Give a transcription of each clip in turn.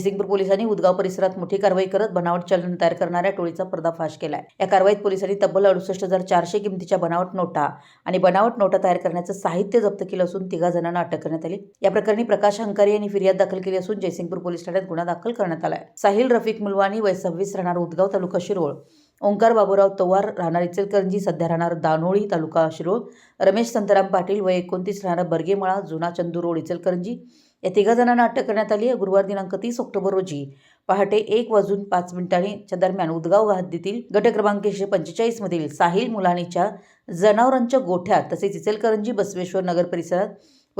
जयसिंगपूर पोलिसांनी उदगाव परिसरात मोठी कारवाई करत बनावट चलन तयार करणाऱ्या टोळीचा पर्दाफाश केलाय. या कारवाईत पोलिसांनी तब्बल अडुसष्ट हजार चारशे किमतीच्या बनावट नोटा आणि बनावट नोटा तयार करण्याचं साहित्य जप्त केलं असून तिघा जणांना अटक करण्यात आली. या प्रकरणी प्रकाश हंकारी यांनी फिर्याद दाखल केली असून जयसिंगपूर पोलीस ठाण्यात गुन्हा दाखल करण्यात आलाय. साहिल रफिक मुलवानी वय सव्वीस राहणार उदगाव तालुका शिरोळ. ओंकार बाबूराव तवार राहणार इचलकरंजी सध्या राहणार दानोळी तालुका शिरोळ. रमेश संतराम पाटील वय एकोणतीस राहणार बर्गेमळा जुना चंदू रोड इचलकरंजी. या तिघा जणांना अटक करण्यात आली आहे. गुरुवार दिनांक तीस ऑक्टोबर रोजी पहाटे एक वाजून पाच मिनिटांच्या दरम्यान उदगाव हद्दीतील गट क्रमांक एकशे पंचेचाळीसमधील साहिल मुलानीच्या जनावरांच्या गोठ्यात तसेच इचलकरंजी बसवेश्वर नगर परिसरात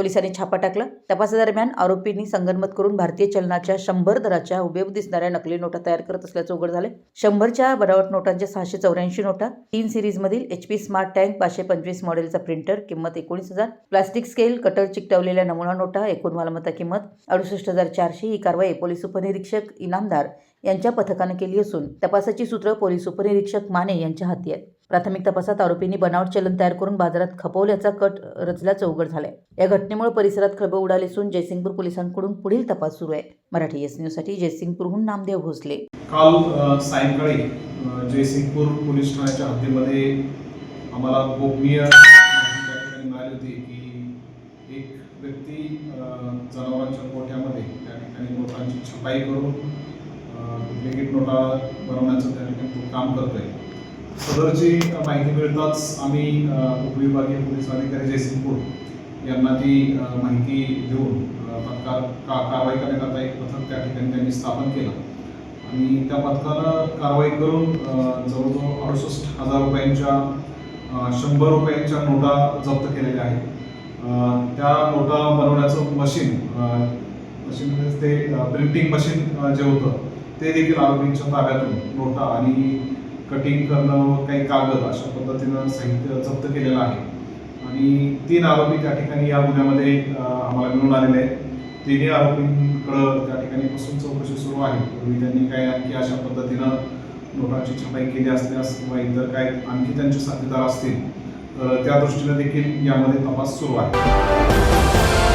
पोलिसांनी छापा टाकला. तपासादरम्यान आरोपींनी संगनमत करून भारतीय चलनाच्या शंभर दराच्या उभेब दिसणाऱ्या नकली नोटा तयार करत असल्याचं उघड झाले शंभरच्या बनावट नोटांच्या सहाशे चौऱ्याऐंशी नोटा तीन सिरीजमधील एच पी स्मार्ट टँक पाचशे पंचवीस मॉडेलचा प्रिंटर किंमत एकोणीस हजार प्लास्टिक स्केल कटर चिकटवलेल्या नमुना नोटा एकूण मालमत्ता किंमत अडुसष्ट हजार चारशे ही कारवाई पोलीस उपनिरीक्षक इनामदार यांच्या पथकानं केली असून तपासाची सूत्र पोलीस उपनिरीक्षक माने यांच्या हाती आहेत. प्राथमिक तपासात आरोपींनी बनावट चलन तयार करून बाजारात खपवल्याचा कट रचल्याचं उघड झालंय. या घटनेमुळे परिसरात खळबळ उडाली असून जयसिंगपूर पोलिसांकडून पुढील तपास सुरू आहे. मराठी एस न्यूजसाठी जयसिंगपूरहून नामदेव भोसले. काल सायंकाळी जयसिंगपूर पोलीस ठाण्याच्या हद्दीमध्ये आम्हाला गोपनीय मिळाली होती की एक व्यक्ती जनावरांच्या गोठ्यामध्ये त्या ठिकाणी नोटांची छपाई करून डुप्लिकेट नोटा बनवण्याचं त्या ठिकाणी काम करतोय. सदरची माहिती मिळताच आम्ही उपविभागीय पोलीस अधिकारी जयसिंगपूर यांना ती माहिती देऊन तत्काळ का कारवाई करण्याकरता एक पथक त्या ठिकाणी त्यांनी स्थापन केलं. आणि त्या पथकानं कारवाई करून जवळजवळ अडुसष्ट हजार रुपयांच्या शंभर रुपयांच्या नोटा जप्त केलेल्या आहेत. त्या नोटा बनवण्याचं मशीन मशीन म्हणजे ते प्रिंटिंग मशीन जे होतं ते देखील आरोपींच्या ताब्यातून नोटा आणि कटिंग करणं व काही कागद अशा पद्धतीनं साहित्य जप्त केलेलं आहे. आणि तीन आरोपी त्या ठिकाणी या गुन्ह्यामध्ये आम्हाला मिळून आलेले आहेत. तिन्ही आरोपींकडं त्या ठिकाणी पासून चौकशी सुरू आहे. पूर्वी त्यांनी काय आणखी अशा पद्धतीनं नोटांची छपाई केली असल्यास किंवा इतर काय आणखी त्यांचे साथीदार असतील तर त्या दृष्टीने देखील यामध्ये तपास सुरू आहे.